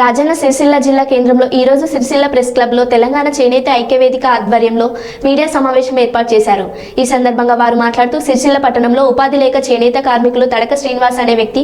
రాజన్న సిరిసిల్ల జిల్లా కేంద్రంలో ఈ రోజు సిరిసిల్ల ప్రెస్ క్లబ్లో తెలంగాణ చేనేత ఐక్యవేదిక ఆధ్వర్యంలో మీడియా సమావేశం ఏర్పాటు చేశారు. ఈ సందర్భంగా వారు మాట్లాడుతూ సిరిసిల్ల పట్టణంలో ఉపాధి లేక చేనేత కార్మికులు తడక శ్రీనివాస్ అనే వ్యక్తి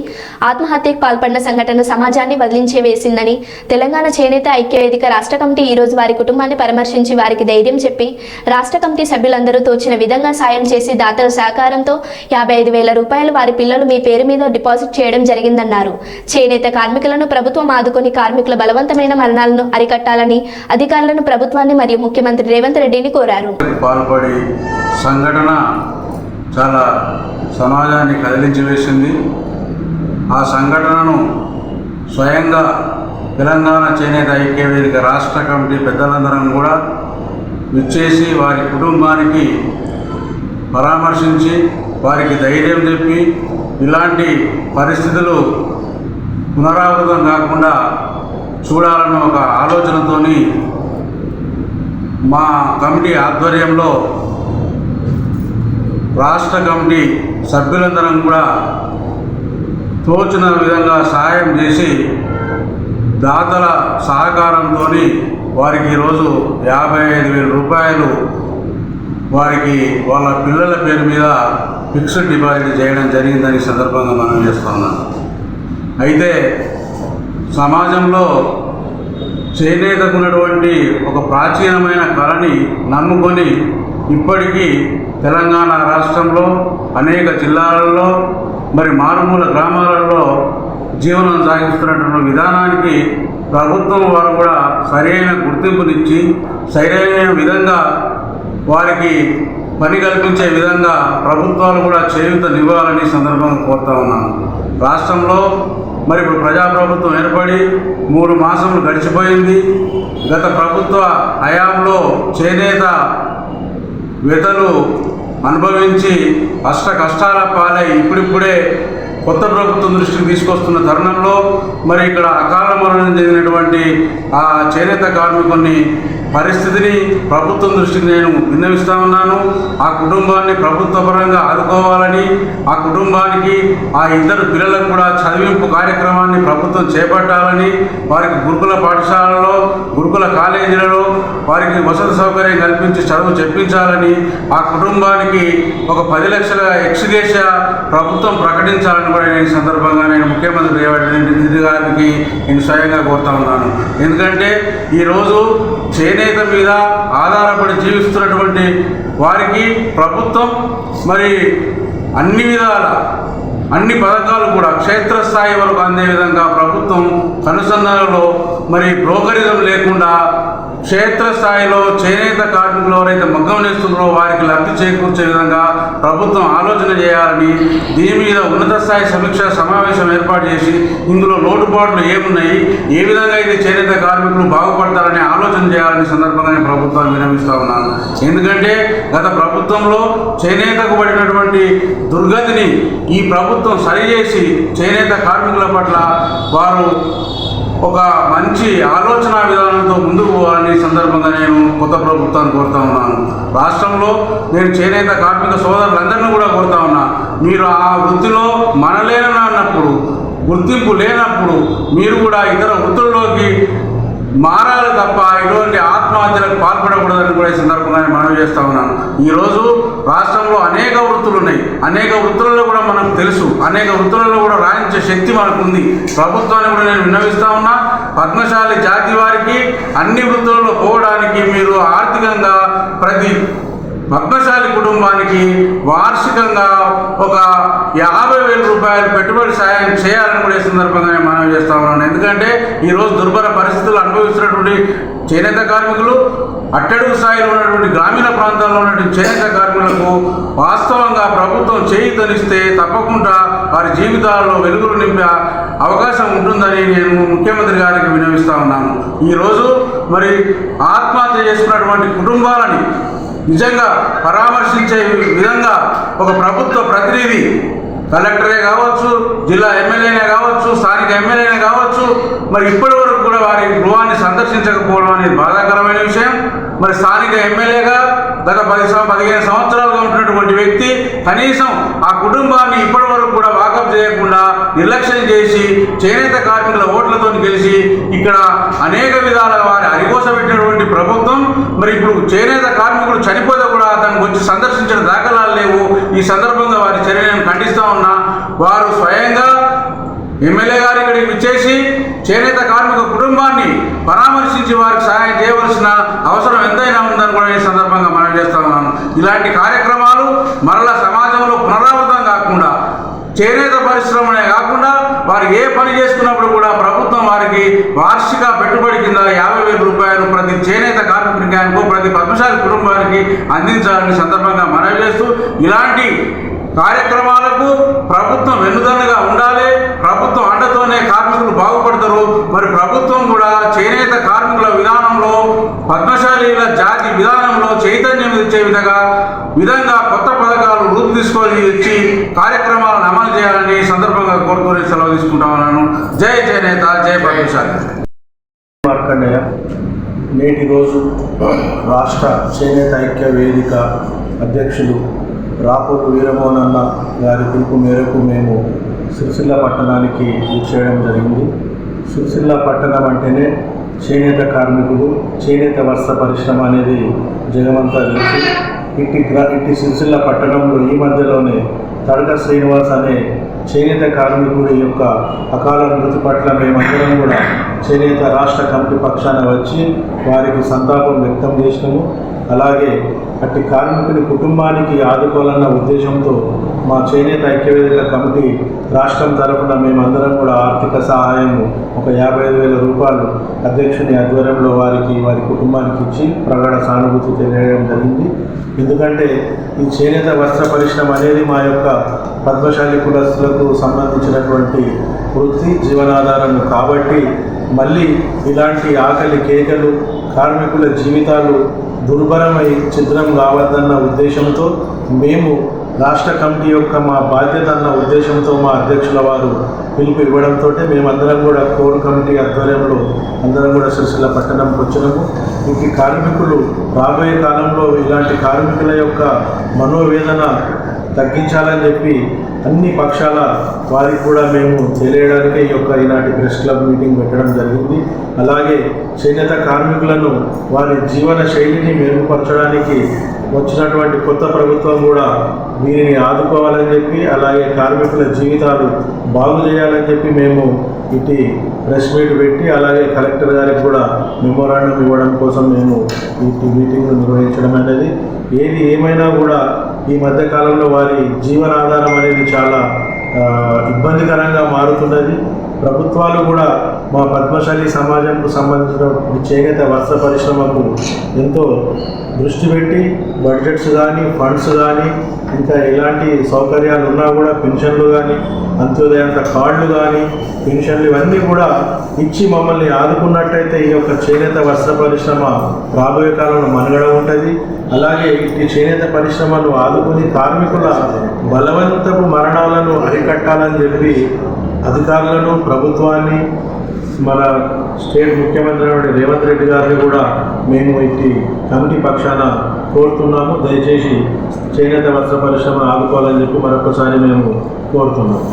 ఆత్మహత్యకు పాల్పడిన సంఘటన సమాజాన్ని వదిలించే వేసిందని తెలంగాణ చేనేత ఐక్యవేదిక రాష్ట్ర కమిటీ ఈ రోజు వారి కుటుంబాన్ని పరామర్శించి వారికి ధైర్యం చెప్పి రాష్ట్ర కమిటీ సభ్యులందరూ తోచిన విధంగా సాయం చేసి దాతల సహకారంతో యాభై ఐదు వేల రూపాయలు వారి పిల్లలు మీ పేరు మీద డిపాజిట్ చేయడం జరిగిందన్నారు. చేనేత కార్మికులను ప్రభుత్వం ఆదుకొని కార్మికుల బలవంతమైన మరణాలను అరికట్టాలని అధికారులను ప్రభుత్వాన్ని మరియు ముఖ్యమంత్రి రేవంత్ రెడ్డిని కోరారు. పాల్పడి సంఘటన చాలా సమాజాన్ని కదిలించి వేసింది. ఆ సంఘటనను స్వయంగా తెలంగాణ చేనేత ఐక్యవేదిక రాష్ట్ర కమిటీ పెద్దలందరం కూడా విచ్చేసి వారి కుటుంబానికి పరామర్శించి వారికి ధైర్యం చెప్పి ఇలాంటి పరిస్థితులు పునరావృతం కాకుండా చూడాలన్న ఒక ఆలోచనతోని మా కమిటీ ఆధ్వర్యంలో రాష్ట్ర కమిటీ సభ్యులందరం కూడా తోచిన విధంగా సహాయం చేసి దాతల సహకారంతో వారికి ఈరోజు యాభై ఐదు వేల రూపాయలు వారికి వాళ్ళ పిల్లల పేరు మీద ఫిక్స్డ్ డిపాజిట్ చేయడం జరిగిందని సందర్భంగా మనం చేస్తున్నాం అయితే సమాజంలో చేనేతకున్నటువంటి ఒక ప్రాచీనమైన కళని నమ్ముకొని ఇప్పటికీ తెలంగాణ రాష్ట్రంలో అనేక జిల్లాలలో మరి మారుమూల గ్రామాలలో జీవనం సాగిస్తున్నటువంటి విధానానికి ప్రభుత్వం వారు కూడా సరైన గుర్తింపునిచ్చి సరైన విధంగా వారికి పని కల్పించే విధంగా ప్రభుత్వాలు కూడా చేయూతనివ్వాలని ఈ సందర్భంగా కోరుతా ఉన్నాను. రాష్ట్రంలో మరి ఇప్పుడు ప్రజాప్రభుత్వం ఏర్పడి మూడు మాసములు గడిచిపోయింది. గత ప్రభుత్వ హయాంలో చేనేత వ్యతలు అనుభవించి అష్ట కష్టాల పాలై ఇప్పుడిప్పుడే కొత్త ప్రభుత్వం దృష్టికి తీసుకొస్తున్న తరుణంలో మరి ఇక్కడ అకాల మరణం చెందినటువంటి ఆ చేనేత కార్మికుని పరిస్థితిని ప్రభుత్వం దృష్టికి నేను విన్నవిస్తా ఉన్నాను. ఆ కుటుంబాన్ని ప్రభుత్వ పరంగా ఆదుకోవాలని ఆ కుటుంబానికి ఆ ఇద్దరు పిల్లలకు కూడా చదివింపు కార్యక్రమాన్ని ప్రభుత్వం చేపట్టాలని వారికి గురుకుల పాఠశాలలో గురుకుల కాలేజీలలో వారికి వసతి సౌకర్యం కల్పించి చదువు చెప్పించాలని ఆ కుటుంబానికి ఒక పది లక్షల ఎక్స్గేష ప్రభుత్వం ప్రకటించాలని కూడా నేను ఈ సందర్భంగా నేను ముఖ్యమంత్రి రేవంత్ రెడ్డి గారికి నేను స్వయంగా కోరుతా ఉన్నాను. ఎందుకంటే ఈరోజు చే చేనేత మీద ఆధారపడి జీవిస్తున్నటువంటి వారికి ప్రభుత్వం మరి అన్ని విధాల అన్ని పథకాలు కూడా క్షేత్రస్థాయి వరకు అందే విధంగా ప్రభుత్వం అనుసంధానంలో మరి బ్రోకరిజం లేకుండా క్షేత్రస్థాయిలో చేనేత కార్మికులు ఎవరైతే మగ్గం నేస్తున్నారో వారికి లబ్ధి చేకూర్చే విధంగా ప్రభుత్వం ఆలోచన చేయాలని దీని మీద ఉన్నత స్థాయి సమీక్ష సమావేశం ఏర్పాటు చేసి ఇందులో లోటుపాట్లు ఏమున్నాయి ఏ విధంగా అయితే చేనేత కార్మికులు బాగుపడతారని ఆలోచన చేయాలని సందర్భంగా నేను ప్రభుత్వాన్ని విరమిస్తా ఉన్నాను. ఎందుకంటే గత ప్రభుత్వంలో చేనేతకు పడినటువంటి దుర్గతిని ఈ ప్రభుత్వం సరిచేసి చేనేత కార్మికుల పట్ల వారు ఒక మంచి ఆలోచన విధానం ముందుకు పోవాలని ఈ సందర్భంగా నేను కొత్త ప్రభుత్వాన్ని కోరుతా ఉన్నాను రాష్ట్రంలో నేను చేనేత కార్మిక సోదరులందరినీ కూడా కోరుతా ఉన్నా. మీరు ఆ వృత్తిలో మనలేనన్నప్పుడు గుర్తింపు లేనప్పుడు మీరు కూడా ఇతర వృత్తుల్లోకి మారాలి తప్ప ఇటువంటి ఆత్మహత్యలకు పాల్పడకూడదని కూడా ఈ సందర్భంగా మనవి చేస్తా ఉన్నాను. ఈరోజు రాష్ట్రంలో అనేక వృత్తులు ఉన్నాయి. అనేక వృత్తులలో కూడా మనకు తెలుసు. అనేక వృత్తులలో కూడా రాణించే శక్తి మనకు ఉంది ప్రభుత్వాన్ని కూడా నేను విన్నవిస్తా ఉన్నా. పద్మశాలి జాతి వారికి అన్ని వృత్తులలో పోవడానికి మీరు ఆర్థికంగా ప్రతి పద్మశాలి కుటుంబానికి వార్షికంగా ఒక యాభై వేల రూపాయలు పెట్టుబడి సాయం చేయాలని కూడా ఈ సందర్భంగా నేను మనవి చేస్తా ఉన్నాను. ఎందుకంటే ఈరోజు దుర్భర పరిస్థితులు అనుభవిస్తున్నటువంటి చేనేత కార్మికులు అట్టడుగు స్థాయిలో ఉన్నటువంటి గ్రామీణ ప్రాంతాల్లో ఉన్నటువంటి చేనేత కార్మికులకు వాస్తవంగా ప్రభుత్వం చేయితనిస్తే తప్పకుండా వారి జీవితాల్లో వెలుగులు నింపే అవకాశం ఉంటుందని నేను ముఖ్యమంత్రి గారికి వినవిస్తా ఉన్నాను. ఈరోజు మరి ఆత్మహత్య చేసుకున్నటువంటి కుటుంబాలని నిజంగా పరామర్శించే విధంగా ఒక ప్రభుత్వ ప్రతినిధి కలెక్టరే కావచ్చు జిల్లా ఎమ్మెల్యేనే కావచ్చు స్థానిక ఎమ్మెల్యేనే కావచ్చు మరి ఇప్పటి వరకు కూడా వారి గృహాన్ని సందర్శించకపోవడం అనేది బాధాకరమైన విషయం. మరి స్థానిక ఎమ్మెల్యేగా గత పది పదిహేను సంవత్సరాలుగా ఉంటున్నటువంటి వ్యక్తి కనీసం ఆ కుటుంబాన్ని ఇప్పటి వరకు కూడా వాకప్ చేయకుండా నిర్లక్ష్యం చేసి చేనేత కార్మికుల ఓట్లతో గెలిచి ఇక్కడ అనేక విధాలుగా వారి అరికోసపెట్టినటువంటి ప్రభుత్వం మరి ఇప్పుడు చేనేత కార్మికుడు చనిపోతే కూడా అతనికి వచ్చి సందర్శించిన దాఖలాలు లేవు. ఈ సందర్భంగా వారి చర్యలను ఖండిస్తా ఉన్నా వారు స్వయంగా ఎమ్మెల్యే గారు ఇక్కడికి విచ్చేసి చేనేత కార్మిక కుటుంబాన్ని పరామర్శించి వారికి సహాయం చేయవలసిన అవసరం ఎంతైనా ఉందని కూడా ఈ సందర్భంగా మనం చేస్తా ఉన్నాను ఇలాంటి కార్యక్రమాలు మరలా సమాజంలో పునరావృతం కాకుండా చేనేత పరిశ్రమనే కాకుండా వారు ఏ పని చేసుకున్నప్పుడు కూడా ప్రభుత్వం వారికి వార్షిక పెట్టుబడి కింద యాభై వేల రూపాయలు ప్రతి చేనేత కార్మికునికో ప్రతి పద్మశాలి కుటుంబానికి అందించాలని సందర్భంగా మనవి చేస్తూ ఇలాంటి కార్యక్రమాలకు ప్రభుత్వం వెన్నుదన్నుగా ఉండాలి. మరి ప్రభుత్వం కూడా చేనేత కార్మికుల విధానంలో పద్మశాలీల జాతి విధానంలో చైతన్యం ఇచ్చే విధంగా విధంగా కొత్త పథకాలు రూపు తీసుకొని ఇచ్చి కార్యక్రమాలను అమలు చేయాలని సందర్భంగా కోరుకొని సెలవు తీసుకుంటా ఉన్నాను. జై చేనేత జై పద్మశాలి. నేటి రోజు రాష్ట్ర చేనేత ఐక్య వేదిక అధ్యక్షులు రాపూరు వీరమోహనన్న గారి పిలుపు మేరకు మేము సిరిసిల్ల పట్టణానికి చేయడం జరిగింది. సిరిసిల్ల పట్టణం అంటేనే చేనేత కార్మికులు చేనేత వస్త్ర పరిశ్రమ అనేది జగమంతా తెలుసు. ఇట్టి గ్రా ఇట్టి సిరిసిల్ల పట్టణంలో ఈ మధ్యలోనే తడక శ్రీనివాస్ అనే చేనేత కార్మికుడి యొక్క అకాల మృతి పట్ల మేమందరం కూడా చేనేత రాష్ట్ర కమిటీ పక్షాన వచ్చి వారికి సంతాపం వ్యక్తం చేసినాము. అలాగే అట్టి కార్మికుని కుటుంబానికి ఆదుకోవాలన్న ఉద్దేశంతో మా చేనేత ఐక్యవేదిక కమిటీ రాష్ట్రం తరఫున మేమందరం కూడా ఆర్థిక సహాయం ఒక యాభై ఐదు వేల రూపాయలు అధ్యక్షుని ఆధ్వర్యంలో వారికి వారి కుటుంబానికి ఇచ్చి ప్రగాఢ సానుభూతి తెలియడం జరిగింది. ఎందుకంటే ఈ చేనేత వస్త్ర పరిశ్రమ అనేది మా యొక్క పద్మశాలి కులస్తులకు సంబంధించినటువంటి వృత్తి జీవనాధారం కాబట్టి మళ్ళీ ఇలాంటి ఆకలి కేకలు కార్మికుల జీవితాలు దుర్భరమై చిత్రం కావద్దన్న ఉద్దేశంతో మేము రాష్ట్ర కమిటీ యొక్క మా బాధ్యత అన్న ఉద్దేశంతో మా అధ్యక్షుల వారు పిలుపు ఇవ్వడంతో మేమందరం కూడా కోర్ కమిటీ ఆధ్వర్యంలో అందరం కూడా సిరిసిల్ల పట్టణంకి వచ్చినాము. ఇంక కార్మికులు రాబోయే కాలంలో ఇలాంటి కార్మికుల యొక్క మనోవేదన తగ్గించాలని చెప్పి అన్ని పక్షాల వారికి కూడా మేము తెలియడానికే ఈ యొక్క ఈనాటి ప్రెస్ క్లబ్ మీటింగ్ పెట్టడం జరిగింది. అలాగే చేనేత కార్మికులను వారి జీవన శైలిని మెరుగుపరచడానికి వచ్చినటువంటి కొత్త ప్రభుత్వం కూడా వీరిని ఆదుకోవాలని చెప్పి అలాగే కార్మికుల జీవితాలు బాగు చేయాలని చెప్పి మేము ఇటు ప్రెస్ మీట్ పెట్టి అలాగే కలెక్టర్ గారికి కూడా మెమోరాండం ఇవ్వడం కోసం మేము ఈ మీటింగ్ నిర్వహించడం అనేది. ఏది ఏమైనా కూడా ఈ మధ్య కాలంలో వారి జీవనాధారం అనేది చాలా ఇబ్బందికరంగా మారుతున్నది ప్రభుత్వాలు కూడా మా పద్మశాలి సమాజంకు సంబంధించిన చేనేత వస్త్ర పరిశ్రమకు ఎంతో దృష్టి పెట్టి బడ్జెట్స్ కానీ ఫండ్స్ కానీ ఇంకా ఎలాంటి సౌకర్యాలు ఉన్నా కూడా పెన్షన్లు కానీ అంత్యోదయంత కార్డులు కానీ పెన్షన్లు ఇవన్నీ కూడా ఇచ్చి మమ్మల్ని ఆదుకున్నట్టయితే ఈ యొక్క చేనేత వస్త్ర పరిశ్రమ రాబోయే కాలంలో మనుగడ ఉంటుంది. అలాగే ఈ చేనేత పరిశ్రమను ఆదుకుని కార్మికుల బలవంతపు మరణాలను అరికట్టాలని చెప్పి అధికారులను ప్రభుత్వాన్ని మన స్టేట్ ముఖ్యమంత్రి రేవంత్ రెడ్డి గారిని కూడా మేము ఇట్టి కమిటీ పక్షాన కోరుతున్నాము. దయచేసి చేనేత వస్త్ర పరిశ్రమను ఆదుకోవాలని చెప్పి మరొకసారి మేము కోరుతున్నాము.